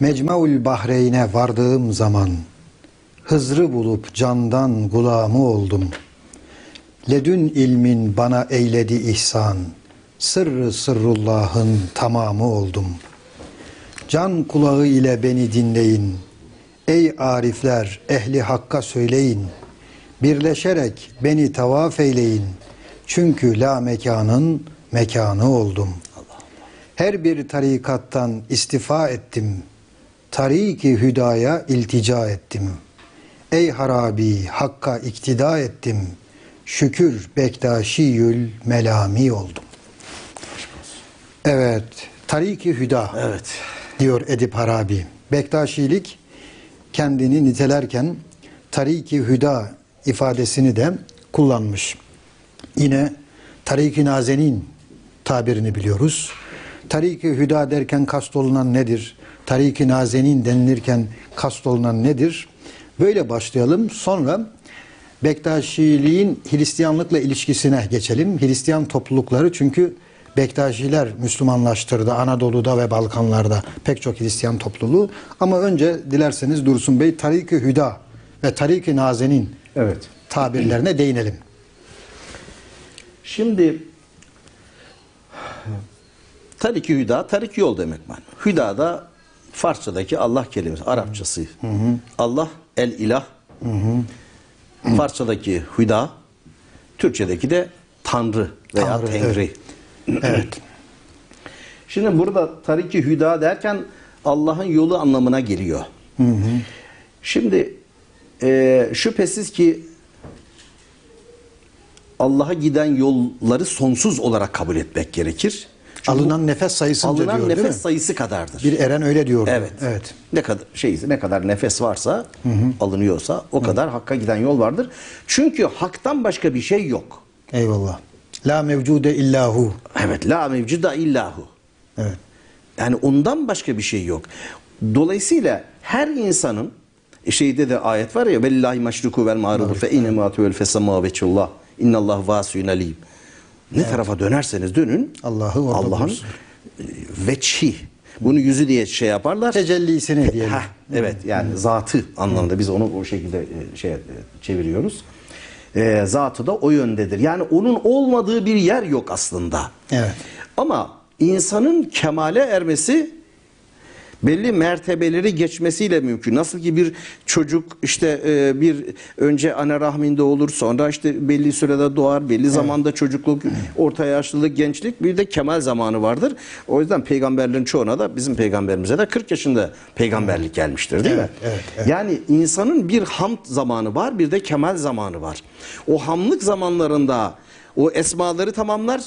Mecmuul Bahreyn'e vardığım zaman Hızrı bulup candan gulamı oldum. Ledün ilmin bana eyledi ihsan. Sırrı sırrullahın tamamı oldum. Can kulağı ile beni dinleyin. Ey arifler ehli hakka söyleyin. Birleşerek beni tavaf eyleyin. Çünkü la mekanın mekanı oldum. Her bir tarikattan istifa ettim. Tariki hüdaya iltica ettim. Ey harabi hakka iktida ettim. Şükür Bektaşiyül melami oldum. Evet, Tariki Hüda Evet. diyor Edip Harabi. Bektaşilik kendini nitelerken Tariki Hüda ifadesini de kullanmış. Yine Tariki Nazenin tabirini biliyoruz. Tariki Hüda derken kastolunan nedir? Tariki Nazenin denilirken kastolunan nedir? Böyle başlayalım. Sonra Bektaşiliğin Hristiyanlıkla ilişkisine geçelim. Hristiyan toplulukları çünkü Bektaşiler Müslümanlaştırdı Anadolu'da ve Balkanlarda pek çok Hristiyan topluluğu. Ama önce dilerseniz Dursun Bey Tarik-i Hüda ve Tarik-i Nazenin Evet. tabirlerine değinelim. Şimdi Tarik Hüda, Tarik yol demek man. Hüda da Farsçadaki Allah kelimesi, Arapçası. Allah el ilah. Farsçadaki Hüda, Türkçedeki de Tanrı veya Tanrı, Tengri. Evet. Şimdi burada Tariki Hüda derken Allah'ın yolu anlamına geliyor. Şimdi e, şüphesiz ki Allah'a giden yolları sonsuz olarak kabul etmek gerekir. Alınan nefes sayısınca alınan diyor değil nefes mi? sayısı kadardır. Bir eren öyle diyor. Evet. Evet. Ne kadar şey ne kadar nefes varsa alınıyorsa o kadar hakka giden yol vardır. Çünkü haktan başka bir şey yok. Eyvallah. La mevcude illahu. Evet la mevcuda illahu. Evet. Yani ondan başka bir şey yok. Dolayısıyla her insanın e, şeyde de ayet var ya velillahi meşruku vel mağrubu fe inne ma tuvel fesema veçullah innallahu vasiyun alim. Ne tarafa dönerseniz dönün Allah'ı Allah'ın e, veçhi. Bunu yüzü diye şey yaparlar. Tecellisini diyelim. Heh, evet yani zatı anlamında biz onu o şekilde e, şey e, çeviriyoruz. E, zatı da o yöndedir. Yani onun olmadığı bir yer yok aslında. Evet. Ama insanın kemale ermesi belli mertebeleri geçmesiyle mümkün. Nasıl ki bir çocuk işte e, bir önce ana rahminde olur sonra işte belli sürede doğar, belli zamanda çocukluk, orta yaşlılık, gençlik bir de kemal zamanı vardır. O yüzden peygamberlerin çoğuna da bizim peygamberimize de 40 yaşında peygamberlik gelmiştir değil mi? Evet, evet, Yani insanın bir hamd zamanı var, bir de kemal zamanı var. O hamlık zamanlarında o esmaları tamamlar,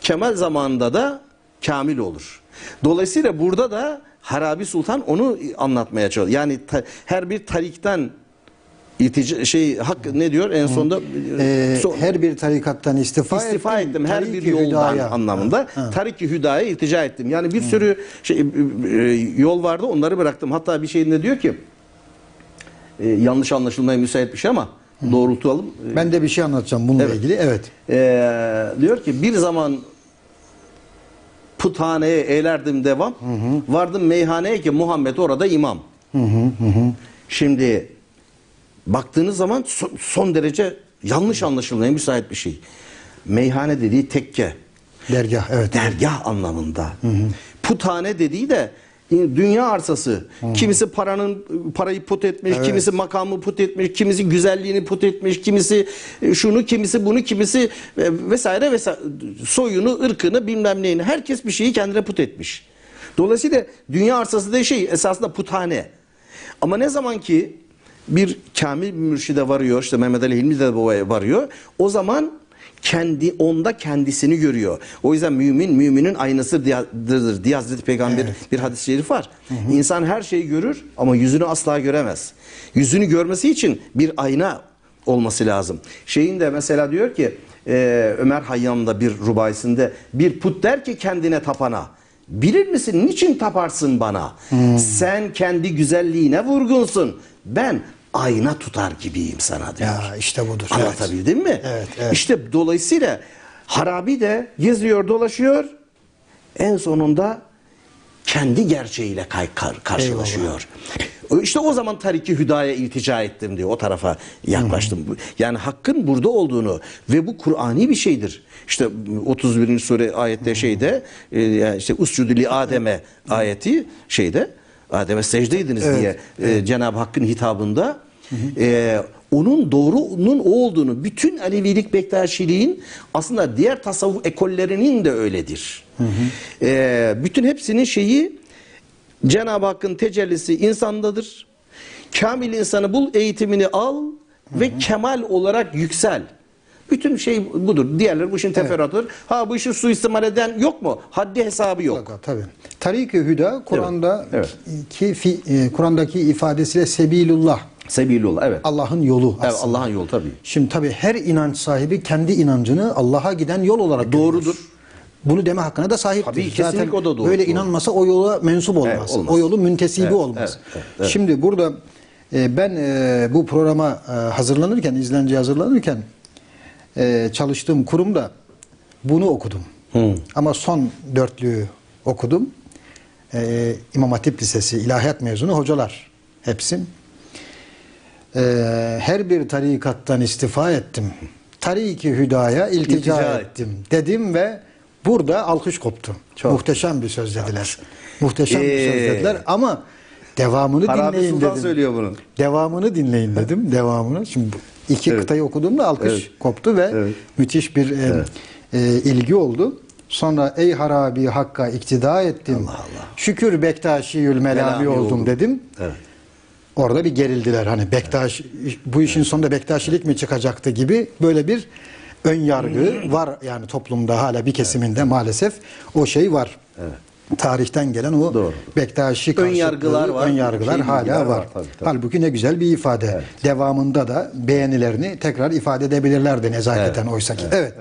kemal zamanında da kamil olur. Dolayısıyla burada da Harabi Sultan onu anlatmaya çalışıyor. Yani ta- her bir tarikten iltica, şey hak ne diyor en sonunda Ee, son- her bir tarikattan istifa, istifa ettim her bir yoldan Hüdaya. anlamında. Tarik-i Hüda'ya iltica ettim. Yani bir sürü şey, e, e, yol vardı onları bıraktım. Hatta bir şeyinde diyor ki e, yanlış anlaşılmaya müsait bir şey ama doğrultalım. Ben de bir şey anlatacağım bununla Evet. ilgili. Evet. Ee, diyor ki bir zaman puthaneye eğlerdim devam. Vardım meyhaneye ki Muhammed orada imam. Şimdi baktığınız zaman son, son derece yanlış anlaşılmaya müsait bir şey. Meyhane dediği tekke, Dergah evet. dergah anlamında. Puthane dediği de dünya arsası. Kimisi paranın parayı put etmiş, kimisi makamı put etmiş, kimisi güzelliğini put etmiş, kimisi şunu, kimisi bunu, kimisi e, vesaire vesaire soyunu, ırkını, bilmem neyini herkes bir şeyi kendine put etmiş. Dolayısıyla dünya arsası da şey esasında puthane. Ama ne zaman ki bir kamil bir mürşide varıyor, işte Mehmet Ali Hilmi de babaya varıyor. O zaman kendi onda kendisini görüyor. O yüzden mümin müminin aynasıdır diye Hazreti Peygamber bir hadis-i şerif var. İnsan her şeyi görür ama yüzünü asla göremez. Yüzünü görmesi için bir ayna olması lazım. Şeyin de mesela diyor ki e, Ömer Hayyam'da bir rubayisinde bir put der ki kendine tapana. Bilir misin niçin taparsın bana? Sen kendi güzelliğine vurgunsun. Ben ayna tutar gibiyim sana diyor. Ya işte budur. Evet. Anlatabildim mi? Evet, evet. İşte dolayısıyla Harabi de geziyor dolaşıyor. En sonunda kendi gerçeğiyle kar- karşılaşıyor. İşte o zaman tariki hüdaya iltica ettim diyor. O tarafa yaklaştım. Yani hakkın burada olduğunu ve bu Kur'ani bir şeydir. İşte 31. sure ayette şeyde e, yani işte uscudu li Adem'e ayeti şeyde Adem'e secdeydiniz diye e, Cenab-ı Hakk'ın hitabında e, onun doğrunun o olduğunu bütün Alevilik Bektaşiliğin aslında diğer tasavvuf ekollerinin de öyledir. E, bütün hepsinin şeyi Cenab-ı Hakk'ın tecellisi insandadır. Kamil insanı bul, eğitimini al ve kemal olarak yüksel. Bütün şey budur. Diğerleri bu işin teferruatıdır. Ha bu işi suistimal eden yok mu? Haddi hesabı yok. Mutlaka, tabii. Tarik-i Hüda Kur'an'da evet. ki fi- e, Kur'an'daki ifadesiyle sebilullah. Sebilullah evet. Allah'ın yolu Evet, aslında. Allah'ın yolu tabii. Şimdi tabii her inanç sahibi kendi inancını Allah'a giden yol olarak Doğrudur. görüyor. Bunu deme hakkına da sahiptir. Tabii, kesinlikle o da doğru, Böyle doğru. inanmasa o yola mensup olmaz. Evet, olmaz. O yolun müntesibi Evet, olmaz. evet, evet, evet. Şimdi burada e, ben e, bu programa e, hazırlanırken, izlenceye hazırlanırken e, çalıştığım kurumda bunu okudum. Ama son dörtlüğü okudum. E, İmam Hatip Lisesi ilahiyat mezunu hocalar hepsi. E, her bir tarikattan istifa ettim. Tariki Hüda'ya iltica, İltica ettim dedim ve burada alkış koptu. Çok Muhteşem bir söz dediler. Muhteşem bir söz Ee, dediler ama devamını Harabi dinleyin Sultan dedim. söylüyor bunu. Devamını dinleyin dedim. Devamını. Şimdi iki Evet. kıtayı okuduğumda alkış Evet. koptu ve Evet. müthiş bir e, e, ilgi oldu. Sonra ey harabi hakka iktida ettim. Allah Allah. Şükür Bektaşiül melami oldum oldum. dedim. Evet. Orada bir gerildiler. Hani Bektaş bu işin sonunda Bektaşilik mi çıkacaktı gibi böyle bir ön yargı var yani toplumda hala bir kesiminde maalesef o şey var. Tarihten gelen o Doğru. Bektaşi Ön yargılar var, ön yargılar şey hala var. var, tabii, tabii. Halbuki ne güzel bir ifade. Devamında da beğenilerini tekrar ifade edebilirlerdi nezaketen Evet, oysa ki. Evet.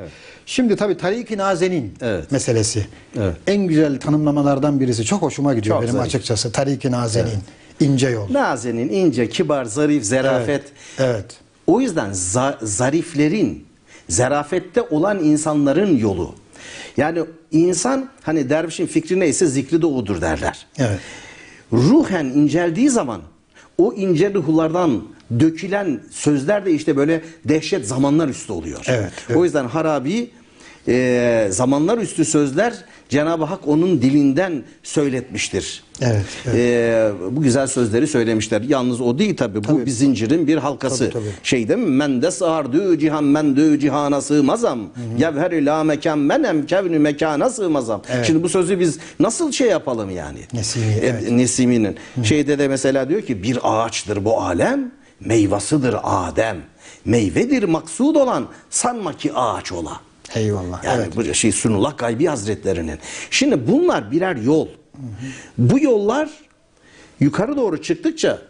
Şimdi tabii Tarik-i Nazenin Evet. meselesi. Evet. En güzel tanımlamalardan birisi. Çok hoşuma gidiyor Çok benim zarif. açıkçası. Tarik-i Nazenin. ince yol. Nazenin, ince, kibar, zarif, zerafet. Evet. O yüzden za- zariflerin, zerafette olan insanların yolu. Yani insan hani dervişin fikri neyse zikri de odur derler. Evet. Ruhen inceldiği zaman o ince ruhlardan dökülen sözler de işte böyle dehşet zamanlar üstü oluyor. Evet, evet. O yüzden Harabi e, zamanlar üstü sözler Cenab-ı Hak onun dilinden söyletmiştir. Evet, evet. E, bu güzel sözleri söylemişler. Yalnız o değil tabi. Bu Tabii. bir zincirin bir halkası. Tabii, tabii. Şey değil mi? Men de sığardü cihan men dü cihana sığmazam. Yevher la mekan menem kevnü mekana sığmazam. Evet. Şimdi bu sözü biz nasıl şey yapalım yani? Nesimi, E, evet. Nesimi'nin. Şeyde de mesela diyor ki bir ağaçtır bu alem, meyvasıdır Adem. Meyvedir maksud olan sanma ki ağaç ola. Eyvallah. Yani evet. bu şey Sunullah Gaybi Hazretlerinin. Şimdi bunlar birer yol. Bu yollar yukarı doğru çıktıkça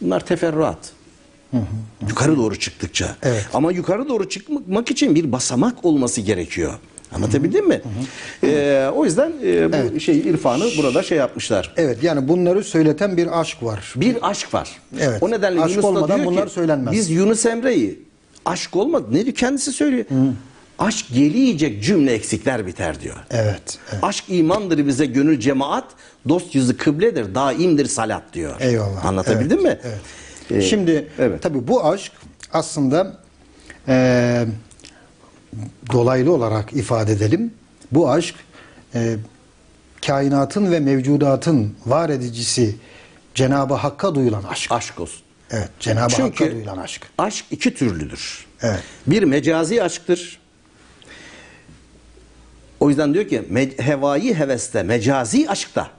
bunlar teferruat. Yukarı doğru çıktıkça. Evet. Ama yukarı doğru çıkmak için bir basamak olması gerekiyor. Anlatabildim mi? Ee, o yüzden e, bu şey irfanı burada şey yapmışlar. Evet yani bunları söyleten bir aşk var. Bir aşk var. Evet. O nedenle Aşk Yunus da olmadan diyor bunlar ki, söylenmez. Biz Yunus Emre'yi aşk olmadı. Ne diyor? Kendisi söylüyor. Aşk geliyecek cümle eksikler biter diyor. Evet. evet. Aşk imandır bize gönül cemaat, dost yüzü kıbledir, daimdir salat diyor. Eyvallah. Anlatabildim Evet, mi? evet. Ee, Şimdi evet. tabii bu aşk aslında eee, dolaylı olarak ifade edelim. Bu aşk eee, kainatın ve mevcudatın var edicisi Cenab-ı Hakk'a duyulan aşk. aşk olsun. Evet, Cenab-ı Hakk'a duyulan aşk. aşk iki türlüdür. Evet. Bir mecazi aşktır. O yüzden diyor ki hevai heveste, mecazi aşkta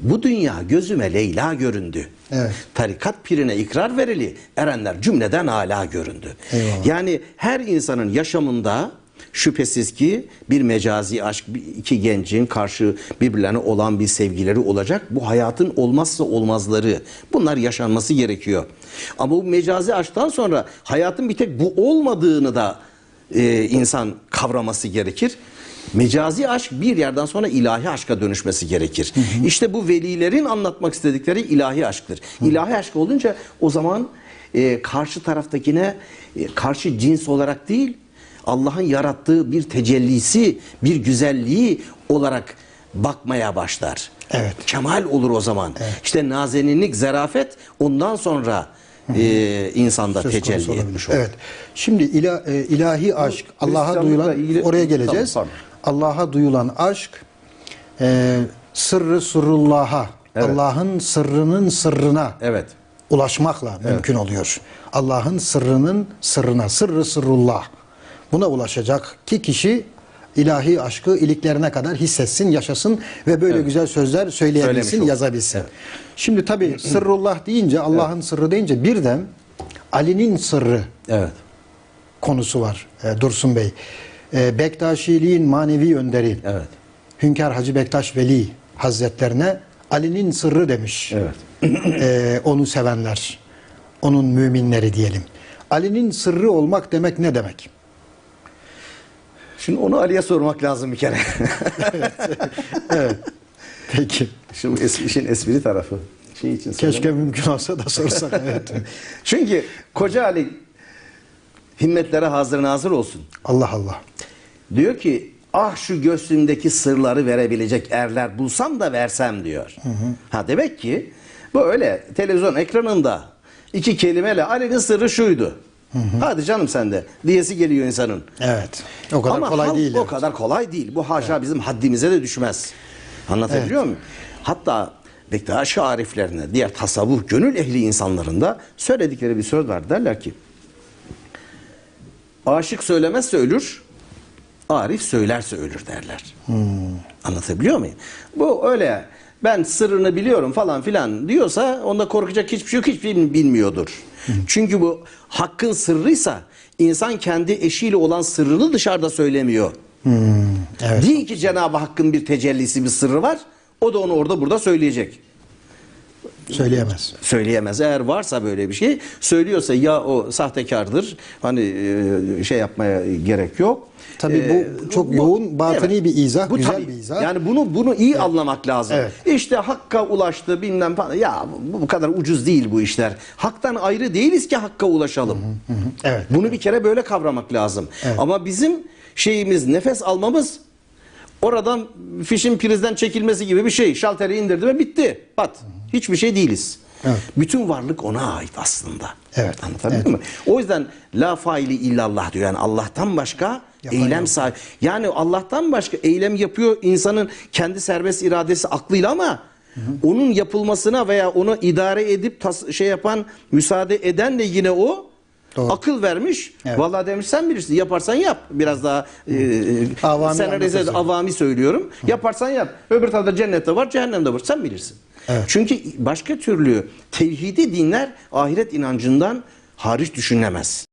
bu dünya gözüme Leyla göründü. Evet. Tarikat pirine ikrar verili erenler cümleden âlâ göründü. Eyvallah. Yani her insanın yaşamında şüphesiz ki bir mecazi aşk, iki gencin karşı birbirlerine olan bir sevgileri olacak. Bu hayatın olmazsa olmazları. Bunlar yaşanması gerekiyor. Ama bu mecazi aşktan sonra hayatın bir tek bu olmadığını da e, insan kavraması gerekir. Mecazi aşk bir yerden sonra ilahi aşka dönüşmesi gerekir. İşte bu velilerin anlatmak istedikleri ilahi aşktır. İlahi aşk olunca o zaman e, karşı taraftakine e, karşı cins olarak değil Allah'ın yarattığı bir tecellisi, bir güzelliği olarak bakmaya başlar. Evet. Kemal olur o zaman. İşte nazeninlik, zarafet ondan sonra e, insanda söz tecelli etmiş olur. Evet. Şimdi ila, e, ilahi aşk, Allah'a duyulan ilgili- oraya geleceğiz. Tamam, Allah'a duyulan aşk e, sırrı sırrullah'a, Allah'ın sırrının sırrına Evet. ulaşmakla mümkün oluyor. Allah'ın sırrının sırrına, sırrı sırrullah. Buna ulaşacak ki kişi ilahi aşkı iliklerine kadar hissetsin, yaşasın ve böyle güzel sözler söyleyebilsin, Söylemiş yazabilsin. Şimdi tabi sırrullah deyince, Allah'ın sırrı deyince birden Ali'nin sırrı Evet. konusu var e, Dursun Bey. E, Bektaşiliğin manevi önderi Evet. Hünkar Hacı Bektaş Veli Hazretlerine Ali'nin sırrı demiş. Evet. E, onu sevenler, onun müminleri diyelim. Ali'nin sırrı olmak demek ne demek? Şimdi onu Ali'ye sormak lazım bir kere. Peki. Şimdi es- işin espri tarafı. Şey için Keşke mümkün olsa da sorsak. evet. Çünkü koca Ali himmetlere hazır nazır olsun. Allah Allah. Diyor ki ah şu göğsümdeki sırları verebilecek erler bulsam da versem diyor. Ha demek ki bu öyle televizyon ekranında iki kelimeyle Ali'nin sırrı şuydu. Hadi canım sen de diyesi geliyor insanın. Evet. O kadar Ama kolay değil. o evet. kadar kolay değil. Bu haşa bizim haddimize de düşmez. Anlatabiliyor muyum? Hatta Bektaşi ariflerine, diğer tasavvuf, gönül ehli insanlarında söyledikleri bir söz var. Derler ki, aşık söylemezse ölür, arif söylerse ölür derler. Anlatabiliyor muyum? Bu öyle ben sırrını biliyorum falan filan diyorsa onda korkacak hiçbir şey yok, hiçbir şey bilmiyordur. Çünkü bu hakkın sırrıysa insan kendi eşiyle olan sırrını dışarıda söylemiyor. Evet. Değil ki Cenab-ı Hakk'ın bir tecellisi, bir sırrı var. O da onu orada burada söyleyecek. Söyleyemez. Söyleyemez. Eğer varsa böyle bir şey söylüyorsa ya o sahtekardır. Hani e, şey yapmaya gerek yok. Tabii bu çok yoğun, batini bir izah, güzel bir izah. Yani bunu bunu iyi anlamak lazım. Evet. İşte hakka ulaştı bilmem falan. Ya bu, bu kadar ucuz değil bu işler. Haktan ayrı değiliz ki hakka ulaşalım. Evet. Bunu bir kere böyle kavramak lazım. Ama bizim şeyimiz nefes almamız oradan fişin prizden çekilmesi gibi bir şey. Şalteri indirdi ve bitti. Pat. Hiçbir şey değiliz. Evet. Bütün varlık ona ait aslında. Evet. Anlatabildim mi? O yüzden la faili illallah diyor. Yani Allah'tan başka Yapan eylem yok. sahibi. Yani Allah'tan başka eylem yapıyor insanın kendi serbest iradesi aklıyla ama onun yapılmasına veya onu idare edip tas- şey yapan, müsaade eden de yine o Doğru. akıl vermiş. Evet. Vallahi demiş sen bilirsin. Yaparsan yap. Biraz daha e, Avami senarize avami söylüyorum. Yaparsan yap. Öbür tarafta cennette var, cehennemde var. Sen bilirsin. Evet. Çünkü başka türlü tevhidi dinler ahiret inancından hariç düşünülemez.